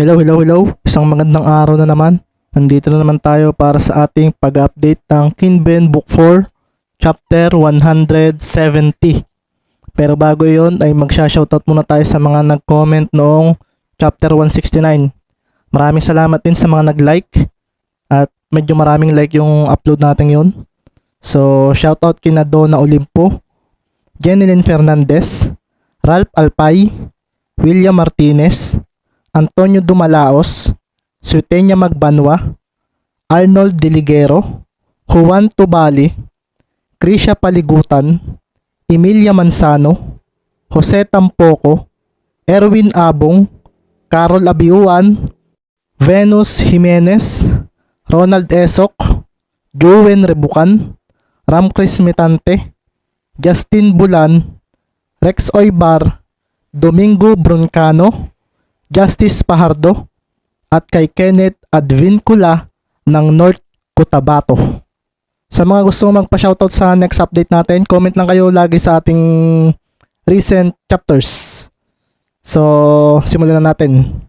Hello, hello, hello. Isang magandang araw na naman. Nandito na naman tayo para sa ating pag-update ng Kinben Book 4, Chapter 170. Pero bago yon ay magsha-shoutout muna tayo sa mga nag-comment noong Chapter 169. Maraming salamat din sa mga nag-like at medyo maraming like yung upload natin yon. So, shoutout kina Donna Olimpo, Jenilyn Fernandez, Ralph Alpay, William Martinez, Antonio Dumalaos, Suetenia Magbanwa, Arnold Diligero, Juan Tubali, Krisha Paligutan, Emilia Mansano, Jose Tampoco, Erwin Abong, Carol Abiuan, Venus Jimenez, Ronald Esok, Jowen Rebucan, Ramcris Mitante, Justin Bulan, Rex Oybar, Domingo Broncano, Justice Pahardo, at kay Kenneth Advincula ng North Cotabato. Sa mga gusto magpa-shoutout sa next update natin, comment lang kayo lagi sa ating recent chapters. So, simulan na natin.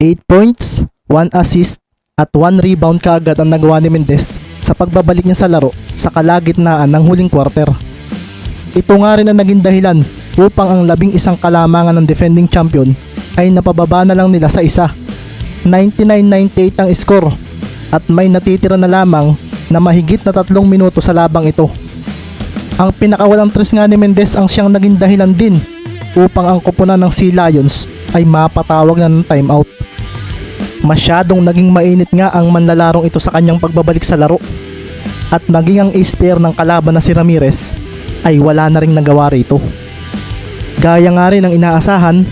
8 points, 1 assist, at 1 rebound kaagad ang nagawa ni Mendez sa pagbabalik niya sa laro sa kalagitnaan ng huling quarter. Ito nga rin ang naging dahilan upang ang labing isang kalamangan ng defending champion ay napababa na lang nila sa isa. 99-98 ang score at may natitira na lamang na mahigit na tatlong minuto sa labang ito. Ang pinakawalang tres nga ni Mendez ang siyang naging dahilan din upang ang koponan ng Sea Lions ay mapatawag na ng timeout. Masyadong naging mainit nga ang manlalarong ito sa kanyang pagbabalik sa laro at maging ang ace player ng kalaban na si Ramirez ay wala na ring nagawa rito. Gaya nga rin ng inaasahan,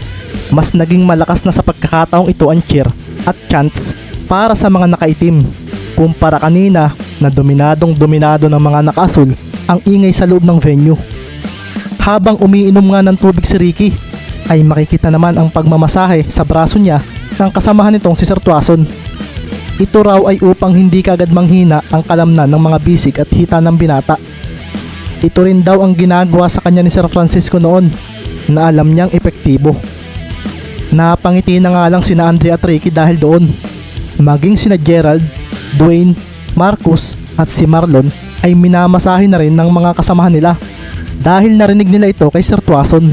mas naging malakas na sa pagkakataong ito ang cheer at chance para sa mga nakaitim kumpara kanina na dominadong dominado ng mga nakasul ang ingay sa loob ng venue. Habang umiinom nga ng tubig si Ricky, ay makikita naman ang pagmamasahe sa braso niya ng kasamahan nitong si Sir Tuason. Ito raw ay upang hindi kagad manghina ang kalamnan ng mga bisig at hita ng binata. Ito rin daw ang ginagawa sa kanya ni Sir Francisco noon na alam niyang epektibo. Napangiti na nga lang sina Andre at Ricky dahil doon. Maging sina Gerald, Dwayne, Marcus at si Marlon ay minamasahe na rin ng mga kasamahan nila dahil narinig nila ito kay Sir Tuason.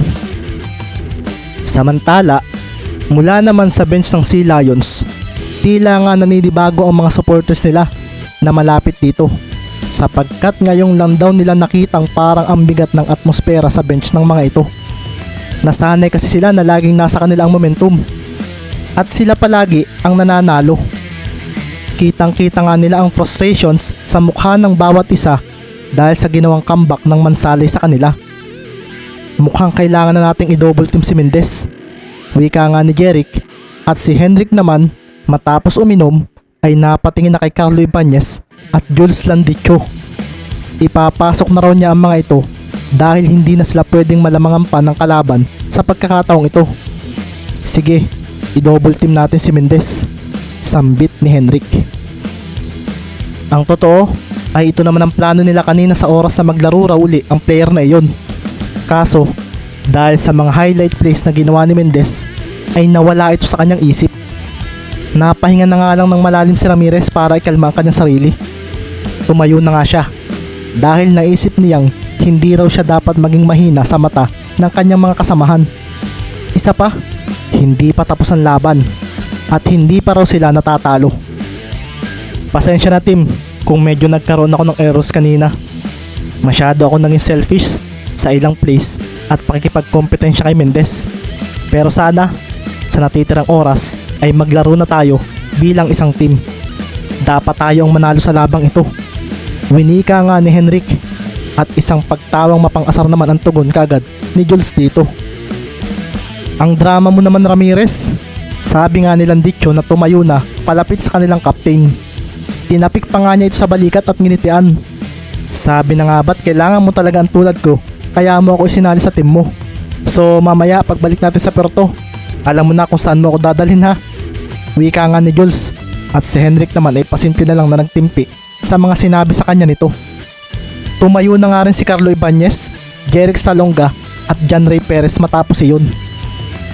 Samantala, mula naman sa bench ng Sea Lions, tila nga naninibago ang mga supporters nila na malapit dito sapagkat ngayong lang daw nila nakitang parang ang bigat ng atmosfera sa bench ng mga ito. Nasanay kasi sila na laging nasa kanila ang momentum at sila palagi ang nananalo. Kitang kita nga nila ang frustrations sa mukha ng bawat isa dahil sa ginawang comeback ng Mansali sa kanila. Mukhang kailangan na nating i-double team si Mendez. Wika nga ni Jeric at si Henrik naman matapos uminom ay napatingin na kay Carlo Ibanez at Jules Landicho. Ipapasok na raw niya ang mga ito dahil hindi na sila pwedeng malamangan pa ng kalaban sa pagkakataong ito. Sige, i-double team natin si Mendez. Sambit ni Henrik. Ang totoo ay ito naman ang plano nila kanina sa oras na maglaro raw uli ang player na iyon. Kaso, dahil sa mga highlight plays na ginawa ni Mendez, ay nawala ito sa kanyang isip. Napahinga na nga lang ng malalim si Ramirez para ikalma ang kanyang sarili. Tumayo na nga siya dahil naisip niyang hindi raw siya dapat maging mahina sa mata ng kanyang mga kasamahan. Isa pa, hindi pa tapos ang laban at hindi pa raw sila natatalo. Pasensya na team kung medyo nagkaroon ako ng errors kanina. Masyado ako naging selfish sa ilang plays at pakikipagkompetensya kay Mendez. Pero sana, sa natitirang oras ay maglaro na tayo bilang isang team. Dapat tayo ang manalo sa labang ito. Winika nga ni Henrik at isang pagtawang mapang-asar naman ang tugon kagad ni Jules dito. Ang drama mo naman Ramirez. Sabi nga nilang Dicho na tumayo na palapit sa kanilang captain. Tinapik pa nga niya ito sa balikat at nginitian. Sabi na nga ba't kailangan mo talaga ang tulad ko kaya mo ako isinali sa team mo. So mamaya pagbalik natin sa Perto, alam mo na kung saan mo ako dadalhin ha. Wika nga ni Jules at si Henrik naman ay pasinti na lang na nagtimpi sa mga sinabi sa kanya nito. Tumayo na nga rin si Carlo Ibanez, Jeric Salonga at John Ray Perez matapos iyon.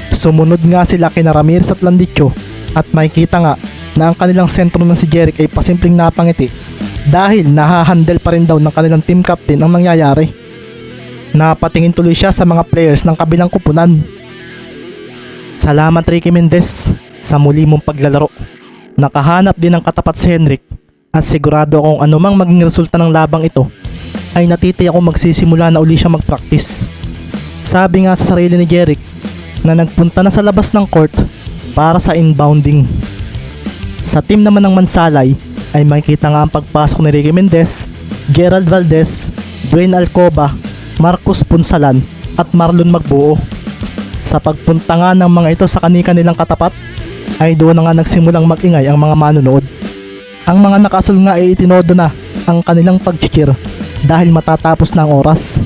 Sumunod nga sila kina Ramirez at Landicho at makikita nga na ang kanilang sentro ng si Jeric ay pasimpleng napangiti dahil nahahandle pa rin daw ng kanilang team captain ang nangyayari. Napatingin tuloy siya sa mga players ng kabilang kupunan. Salamat Ricky Mendez sa muli mong paglalaro. Nakahanap din ng katapat si Henrik at sigurado akong anumang maging resulta ng labang ito ay natitiyak akong magsisimula na uli siya mag-practice. Sabi nga sa sarili ni Jeric na nagpunta na sa labas ng court para sa inbounding. Sa team naman ng Mansalay ay makikita nga ang pagpasok ni Ricky Mendez, Gerald Valdez, Dwayne Alcoba, Marcos Punsalan at Marlon Magbuo. Sa pagpunta nga ng mga ito sa kanika nilang katapat ay doon na nga nagsimulang magingay ang mga manonood. Ang mga nakasal nga ay itinodo na ang kanilang pag-cheer dahil matatapos na ang oras.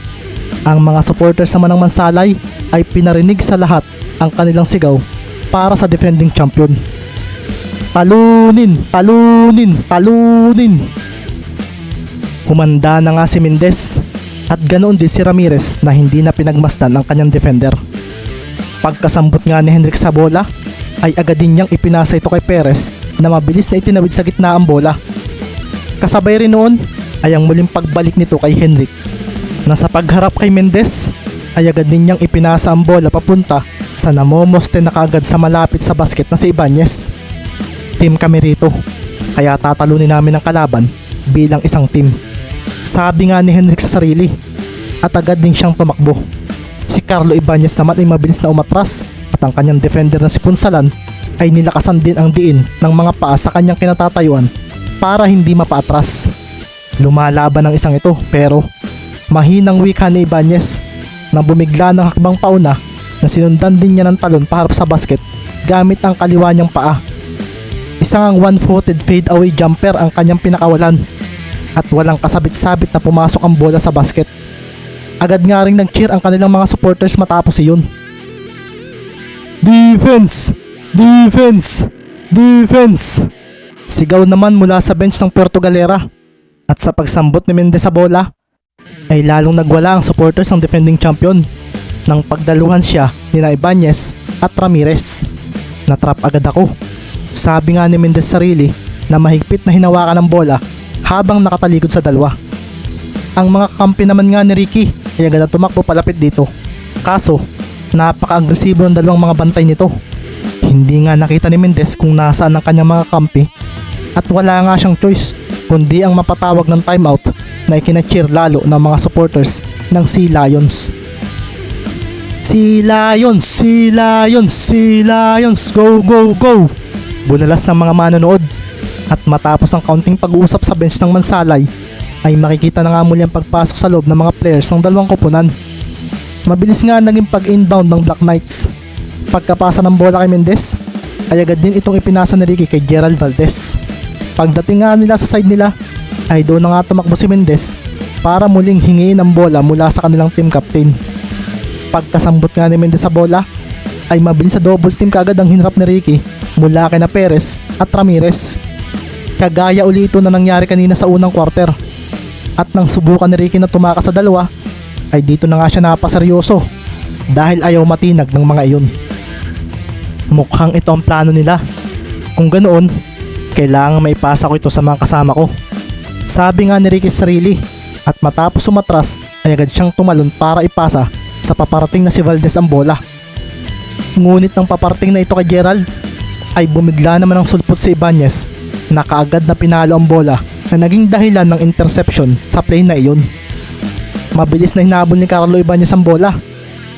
Ang mga supporters naman ng Mansalay ay pinarinig sa lahat ang kanilang sigaw para sa defending champion. Talunin, talunin, talunin. Humanda na nga si Mendez at ganoon din si Ramirez na hindi na pinagmasdan ang kanyang defender. Pagkasambot nga ni Henrik sa bola ay agad din niyang ipinasa ito kay Perez na mabilis na itinawid sa gitna ang bola. Kasabay rin noon ay ang muling pagbalik nito kay Henrik na sa pagharap kay Mendez ay agad din niyang ipinasa ang bola papunta sa namomoste na kaagad sa malapit sa basket na si Ibanez. Team kami rito, kaya tatalunin namin ang kalaban bilang isang team. Sabi nga ni Henrik sa sarili at agad din siyang tumakbo. Si Carlo Ibanez naman ay mabilis na umatras at ang kanyang defender na si Punsalan ay nilakasan din ang diin ng mga paa sa kanyang kinatatayuan para hindi mapaatras. Lumalaban ang isang ito pero mahinang wika ni Ibanez nang bumigla ng hakbang pauna na sinundan din niya ng talon paharap sa basket gamit ang kaliwa niyang paa. Isang one-footed fade away jumper ang kanyang pinakawalan at walang kasabit-sabit na pumasok ang bola sa basket. Agad nga rin nag-cheer ang kanilang mga supporters matapos iyon. Defense! Defense! Defense! Sigaw naman mula sa bench ng Puerto Galera. At sa pagsambot ni Mendez sa bola, ay lalong nagwala ang supporters ng defending champion nang pagdaluhan siya ni Ibanez at Ramirez. Natrap agad ako. Sabi nga ni Mendez sarili na mahigpit na hinawakan ng bola habang nakatalikod sa dalawa. Ang mga kampi naman nga ni Ricky ay agad na tumakbo palapit dito. Kaso, napaka-agresibo ng dalawang mga bantay nito. Hindi nga nakita ni Mendez kung nasaan ang kanyang mga kampi at wala nga siyang choice kundi ang mapatawag ng timeout na ikina-cheer lalo ng mga supporters ng Sea Lions. Sea Lions, Sea Lions, Sea Lions, go, go, go! Bulalas ng mga manonood at matapos ang kaunting pag-uusap sa bench ng Mansalay ay makikita na nga muli ang pagpasok sa loob ng mga players ng dalawang koponan. Mabilis nga naging pag-inbound ng Black Knights. Pagkapasa ng bola kay Mendez, ay agad din itong ipinasa ni Ricky kay Gerald Valdez. Pagdating nga nila sa side nila, ay doon na nga tumakbo si Mendez para muling hingiin ang bola mula sa kanilang team captain. Pagkasambot nga ni Mendez sa bola, ay mabilis sa double team kaagad ang hinarap ni Ricky mula kay na Perez at Ramirez. Kagaya uli ito na nangyari kanina sa unang quarter. At nang subukan ni Ricky na tumakas sa dalawa, ay dito na nga siya napaseryoso dahil ayaw matinag ng mga iyon. Mukhang ito ang plano nila. Kung ganoon, kailangan maipasa ko ito sa mga kasama ko. Sabi nga ni Ricky sa sarili at matapos sumatras ay agad siyang tumalon para ipasa sa paparating na si Valdez ang bola. Ngunit nang paparating na ito kay Gerald ay bumigla naman ang sulpot si Ibanez na kaagad na pinalo ang bola na naging dahilan ng interception sa play na iyon. Mabilis na hinabol ni Carlo Ibanez ang bola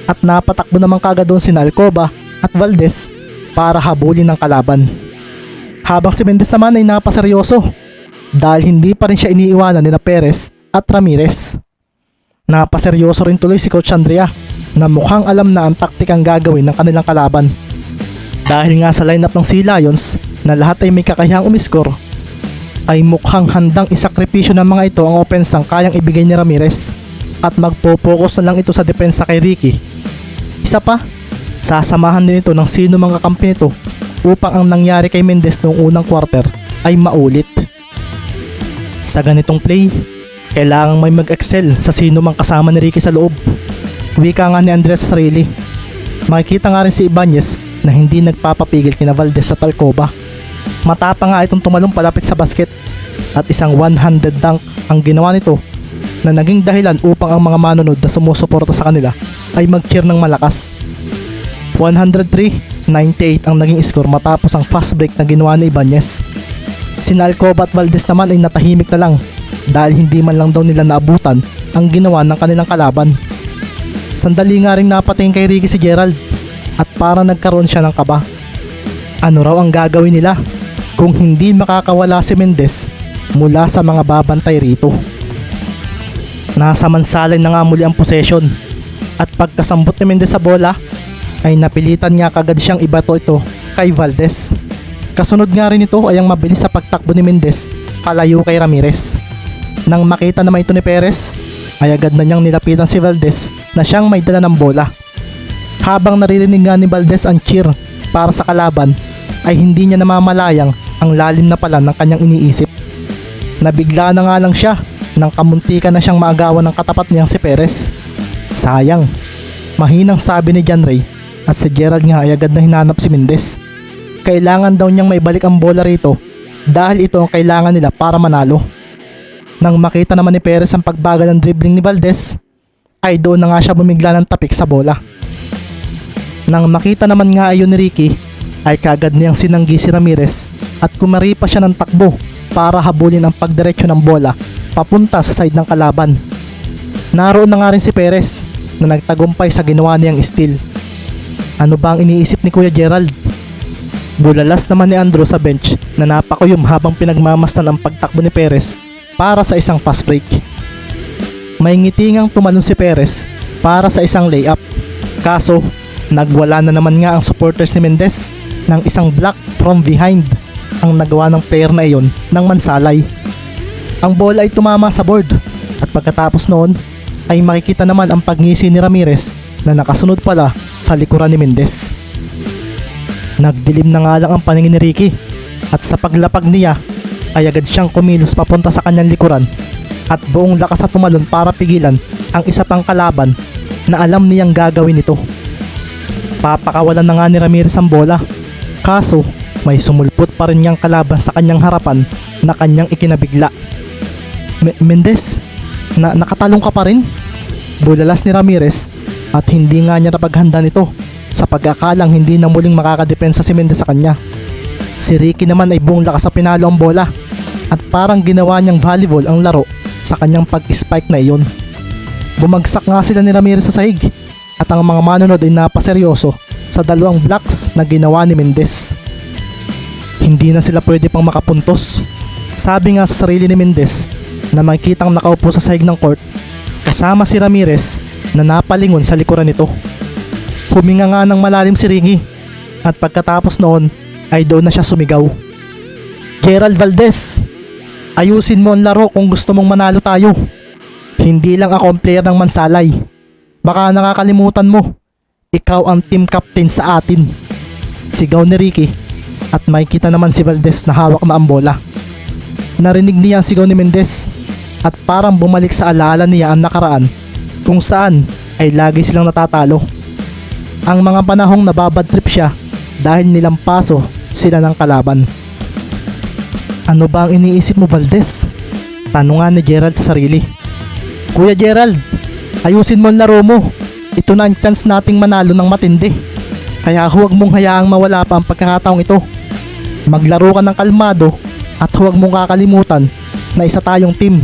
at napatakbo naman kagad doon si Alcoba at Valdez para habulin ng kalaban. Habang si Mendez naman ay napaseryoso dahil hindi pa rin siya iniiwanan ni na Perez at Ramirez. Napaseryoso rin tuloy si Coach Andrea na mukhang alam na ang taktikang gagawin ng kanilang kalaban. Dahil nga sa lineup ng Sea Lions na lahat ay may kakayahang umiskor, ay mukhang handang isakripisyo ng mga ito ang opensang kayang ibigay ni Ramirez at magpo-focus na lang ito sa depensa kay Ricky. Isa pa, sasamahan din ito ng sino mga kampi nito upang ang nangyari kay Mendez noong unang quarter ay maulit. Sa ganitong play, kailangang may mag-excel sa sino mang kasama ni Ricky sa loob. Wika nga ni Andres sa sarili. Makikita nga rin si Ibanez na hindi nagpapapigil kina Valdez sa Talcoba. Matapang nga itong tumalong palapit sa basket at isang one-handed dunk ang ginawa nito na naging dahilan upang ang mga manunod na sumusuporta sa kanila ay mag-cheer ng malakas. 103-98 ang naging score matapos ang fast break na ginawa ni Ibanez. Sina Alcoba at Valdez naman ay natahimik na lang dahil hindi man lang daw nila naabutan ang ginawa ng kanilang kalaban. Sandali nga rin napatingin kay Ricky si Gerald at para nagkaroon siya ng kaba. Ano raw ang gagawin nila kung hindi makakawala si Mendez mula sa mga babantay rito? Nasa mansalay na nga muli ang possession at pagkasambot ni Mendez sa bola ay napilitan nga kagad siyang ibato ito kay Valdez. Kasunod nga rin ito ay ang mabilis sa pagtakbo ni Mendez palayo kay Ramirez. Nang makita naman ito ni Perez, ay agad na niyang nilapitan si Valdez na siyang may dala ng bola. Habang naririnig nga ni Valdez ang cheer para sa kalaban, ay hindi niya namamalayang ang lalim na pala ng kanyang iniisip. Nabigla na nga lang siya nang kamuntikan na siyang maagawan ng katapat niyang si Perez. Sayang, mahinang sabi ni John Ray at si Gerald nga ay agad na hinanap si Mendez. Kailangan daw niyang may balik ang bola rito dahil ito ang kailangan nila para manalo. Nang makita naman ni Perez ang pagbagal ng dribbling ni Valdez, ay doon na nga siya bumigla ng tapik sa bola. Nang makita naman nga ayon ni Ricky, ay kagad niyang sinanggi si Ramirez at kumari pa siya ng takbo para habulin ang pagdiretso ng bola papunta sa side ng kalaban. Naroon na nga rin si Perez na nagtagumpay sa ginawa niyang steal. Ano ba ang iniisip ni Kuya Gerald? Bulalas naman ni Andrew sa bench na napakuyom habang pinagmamastan ang pagtakbo ni Perez para sa isang fast break. May ngitingang tumalon si Perez para sa isang layup. Kaso, nagwala na naman nga ang supporters ni Mendez ng isang block from behind ang nagawa ng player na iyon ng mansalay. Ang bola ay tumama sa board at pagkatapos noon ay makikita naman ang pagngisi ni Ramirez na nakasunod pala sa likuran ni Mendez. Nagdilim na nga lang ang paningin ni Ricky at sa paglapag niya ay agad siyang kumilos papunta sa kanyang likuran at buong lakas na tumalon para pigilan ang isa pang kalaban na alam niyang gagawin ito. Papakawalan na nga ni Ramirez ang bola. Kaso, may sumulpot pa rin niyang kalaban sa kanyang harapan na kanyang ikinabigla. Me- Mendez, na nakatalong ka pa rin? Bulalas ni Ramirez at hindi nga niya napaghanda nito sa pag-akalang hindi na muling makakadepensa si Mendez sa kanya. Si Ricky naman ay buong lakas sa pinalo ang bola at parang ginawa niyang volleyball ang laro sa kanyang pag-spike na iyon. Bumagsak nga sila ni Ramirez sa sahig at ang mga manunod ay napaseryoso sa dalawang blocks na ginawa ni Mendez. Hindi na sila pwede pang makapuntos. Sabi nga sa sarili ni Mendez na makikitang nakaupo sa sahig ng court kasama si Ramirez na napalingon sa likuran nito. Huminga nga ng malalim si Ringy at pagkatapos noon ay doon na siya sumigaw. Gerald Valdez, ayusin mo ang laro kung gusto mong manalo tayo. Hindi lang ako ang player ng Mansalay. Baka nakakalimutan mo, ikaw ang team captain sa atin. Sigaw ni Ricky at makikita naman si Valdez na hawak na ang bola. Narinig niya ang sigaw ni Mendez at parang bumalik sa alaala niya ang nakaraan kung saan ay lagi silang natatalo. Ang mga panahong nababad trip siya dahil nilampaso sila ng kalaban. Ano ba ang iniisip mo Valdez? Tanungan ni Gerald sa sarili. Kuya Gerald, ayusin mo ang laro mo. Ito na ang chance nating manalo ng matindi. Kaya huwag mong hayaang mawala pa ang pagkakataong ito. Maglaro ka ng kalmado at huwag mong kakalimutan na isa tayong team.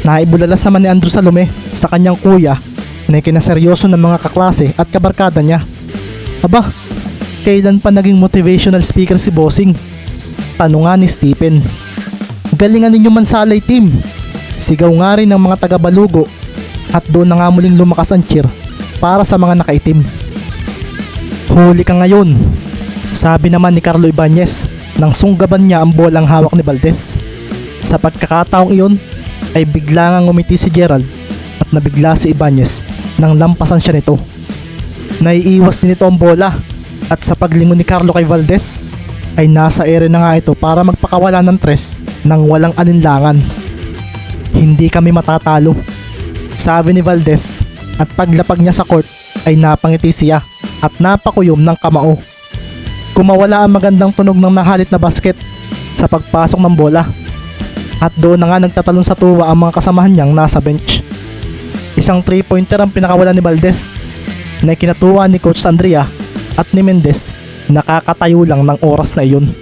Naibulalas naman ni Andrew Salome sa kanyang kuya na kinaseryoso ng mga kaklase at kabarkada niya. Aba, kailan pa naging motivational speaker si Bossing? Tanungan ni Stephen. Galingan ninyo mansalay team. Sigaw nga rin ng mga taga-balugo at doon na nga muling lumakas ang cheer para sa mga nakaitim. Huli ka ngayon. Sabi naman ni Carlo Ibanez nang sunggaban niya ang bolang hawak ni Valdez. Sa pagkakataong iyon ay bigla nga ngumiti si Gerald at nabigla si Ibanez nang lampasan siya nito. Naiiwas din ito ang bola at sa paglingon ni Carlo kay Valdez ay nasa ere na nga ito para magpakawala ng tres nang walang alinlangan. Hindi kami matatalo. Sabi ni Valdez at paglapag niya sa court ay napangiti siya at napakuyom ng kamao. Kumawala ang magandang tunog ng nahalit na basket sa pagpasok ng bola. At doon na nga nagtatalon sa tuwa ang mga kasamahan niyang nasa bench. Isang 3-pointer ang pinakawala ni Valdez na kinatuwa ni Coach Andrea at ni Mendez nakakatayo lang ng oras na iyon.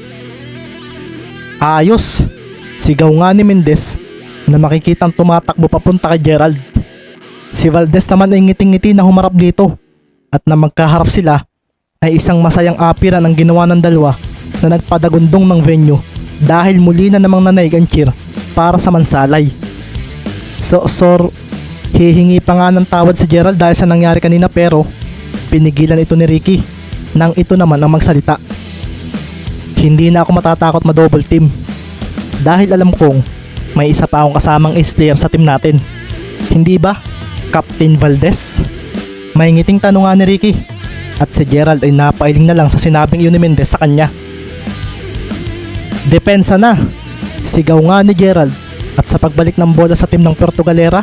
Ayos! Sigaw nga ni Mendez na makikitang tumatakbo papunta kay Gerald. Si Valdez naman ay ngiting-ngiti na humarap dito at na magkaharap sila ay isang masayang apiran ang ginawa ng dalawa na nagpadagundong ng venue dahil muli na namang nanaig ang cheer para sa mansalay. So, sor, hihingi pa nga ng tawad si Gerald dahil sa nangyari kanina pero pinigilan ito ni Ricky nang ito naman ang magsalita. Hindi na ako matatakot ma-double team dahil alam kong may isa pa akong kasamang ace player sa team natin. Hindi ba? Captain Valdez? May ngiting tanong nga ni Ricky at si Gerald ay napailing na lang sa sinabing yun ni Mendez sa kanya. Depensa na! Sigaw nga ni Gerald at sa pagbalik ng bola sa team ng Puerto Galera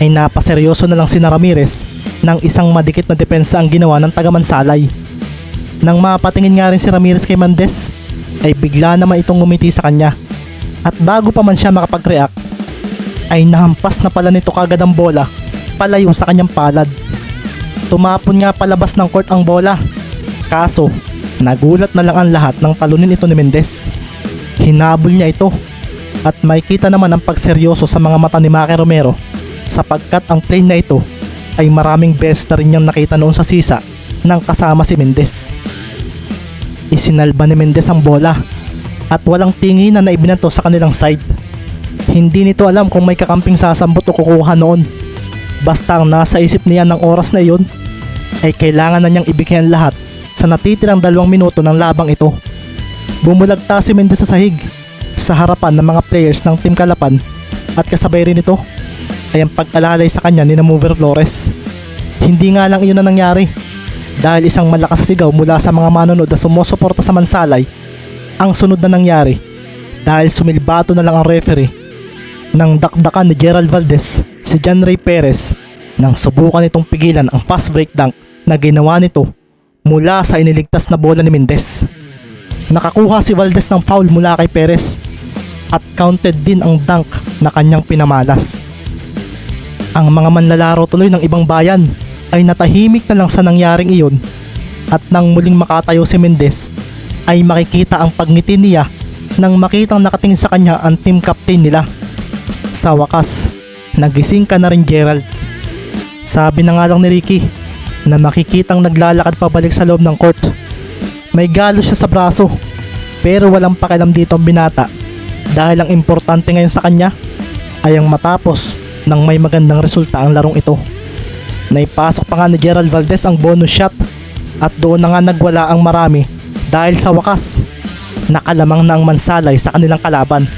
ay napaseryoso na lang si Ramirez ng isang madikit na depensa ang ginawa ng tagamansalay. Nang mapatingin nga rin si Ramirez kay Mendez ay bigla naman itong ngumiti sa kanya at bago pa man siya makapag-react ay nahampas na pala nito kagad ang bola palayo sa kanyang palad. Tumapon nga palabas ng court ang bola. Kaso, nagulat na lang ang lahat ng talunin ito ni Mendez. Hinabol niya ito at makikita naman ang pagseryoso sa mga mata ni Maki Romero sapagkat ang play na ito ay maraming best na rin niyang nakita noon sa sisa ng kasama si Mendez. Isinalba ni Mendez ang bola at walang tinginan na ibinato sa kanilang side. Hindi nito alam kung may kakamping sasambot o kukuha noon. Basta ang nasa isip niya ng oras na iyon ay kailangan na niyang ibigay ang lahat sa natitirang dalawang minuto ng labang ito. Bumulagta si Mendez sa sahig sa harapan ng mga players ng Team Kalapan at kasabay rin ito ay ang pag-alalay sa kanya ni na Mover Flores. Hindi nga lang iyon na nangyari dahil isang malakas na sigaw mula sa mga manonood na sumusuporta sa Mansalay ang sunod na nangyari dahil sumilbato na lang ang referee nang dakdakan ni Gerald Valdez si John Ray Perez nang subukan itong pigilan ang fast break dunk na ginawa nito mula sa iniligtas na bola ni Mendez. Nakakuha si Valdez ng foul mula kay Perez at counted din ang dunk na kanyang pinamalas. Ang mga manlalaro tuloy ng ibang bayan ay natahimik na lang sa nangyaring iyon at nang muling makatayo si Mendez ay makikita ang pagngiti niya nang makitang nakatingin sa kanya ang team captain nila. Sa wakas, nagising ka na rin Gerald. Sabi na nga lang ni Ricky na makikitang naglalakad pabalik sa loob ng court. May galo siya sa braso pero walang pakialam dito ang binata dahil ang importante ngayon sa kanya ay ang matapos ng may magandang resulta ang larong ito. Naipasok pa nga ni Gerald Valdez ang bonus shot at doon na nga nagwala ang marami dahil sa wakas nakalamang na ang mansalay sa kanilang kalaban.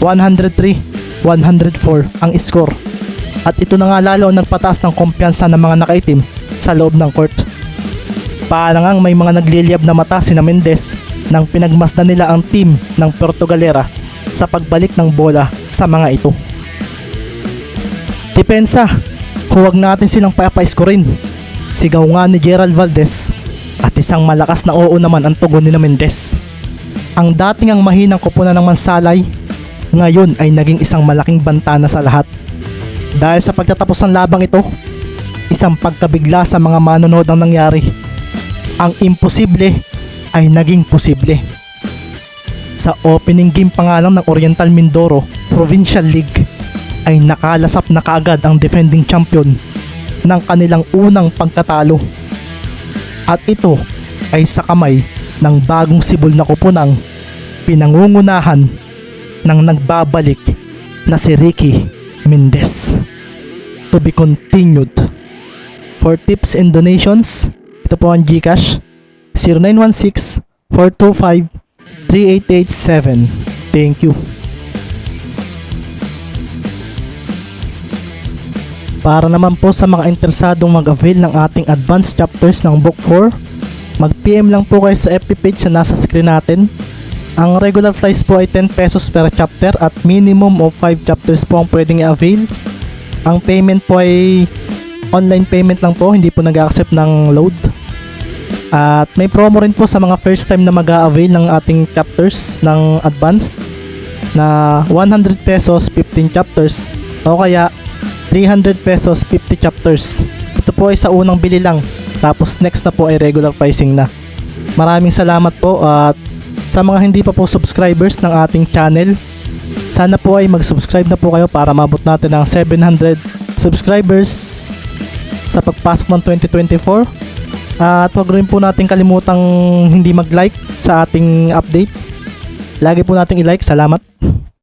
103-104 ang score at ito na nga lalo ang nagpataas ng kumpiyansa ng mga nakaitim sa loob ng court. Para ngang may mga nagliliyab na mata si Mendez nang pinagmasdan nila ang team ng Puerto Galera sa pagbalik ng bola sa mga ito. Depensa, huwag natin silang papaiskorin. Sigaw nga ni Gerald Valdez at isang malakas na oo naman ang tugon ni Mendez. Ang dating ang mahinang kupunan ng mansalay, ngayon ay naging isang malaking bantana sa lahat. Dahil sa pagtatapos ng labang ito, isang pagkabigla sa mga manonood ang nangyari. Ang imposible ay naging posible. Sa opening game pa ng Oriental Mindoro Provincial League ay nakalasap na kaagad ang defending champion ng kanilang unang pagkatalo. At ito ay sa kamay ng bagong sibol na kupunang pinangungunahan ng nagbabalik na si Ricky Mendez. To be continued. For tips and donations, ito po ang Gcash 0916-425-3887. Thank you. Para naman po sa mga interesadong mag-avail ng ating advanced chapters ng Book 4, mag-PM lang po kayo sa FB page na nasa screen natin. Ang regular price po ay 10 pesos per chapter at minimum of 5 chapters po ang pwedeng i-avail. Ang payment po ay online payment lang po, hindi po nag-accept ng load. At may promo rin po sa mga first time na mag avail ng ating chapters ng advance na 100 pesos 15 chapters o kaya 300 pesos 50 chapters. Ito po ay sa unang bili lang. Tapos next na po ay regular pricing na. Maraming salamat po at sa mga hindi pa po subscribers ng ating channel, sana po ay mag-subscribe na po kayo para mabot natin ang 700 subscribers sa pagpasok ng 2024. At huwag rin po natin kalimutang hindi mag-like sa ating update. Lagi po nating i-like. Salamat.